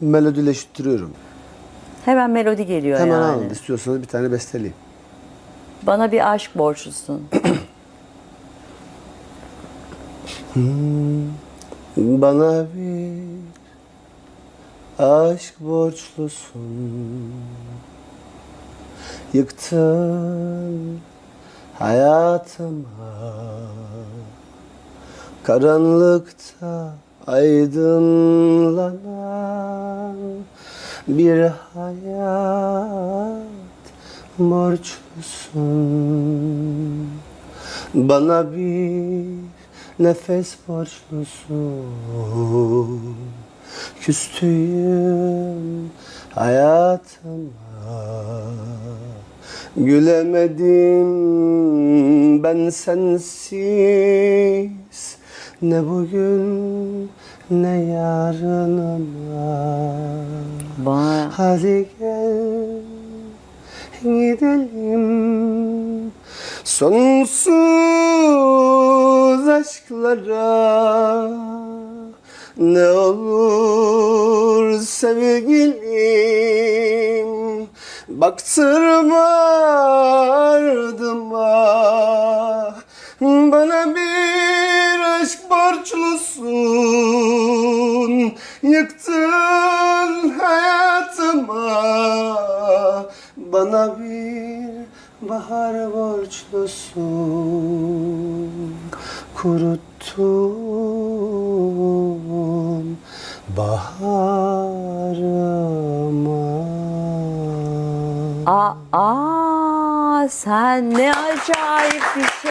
melodileştiriyorum. Hemen melodi geliyor Hemen yani. anında istiyorsanız bir tane besteleyeyim. Bana bir aşk borçlusun. Bana bir aşk borçlusun Yıktın hayatıma Karanlıkta aydınlanan bir hayat borçlusun. Bana bir nefes borçlusun. Küstüğüm hayatıma. Gülemedim ben sensiz Ne bugün ne yarınıma Hadi gel gidelim. Sonsuz aşklara Ne olur sevgilim. Baktırma ardıma Yıktın hayatıma Bana bir bahar borçlusun Kuruttun baharıma Aa, aa, sen ne acayip bir şey.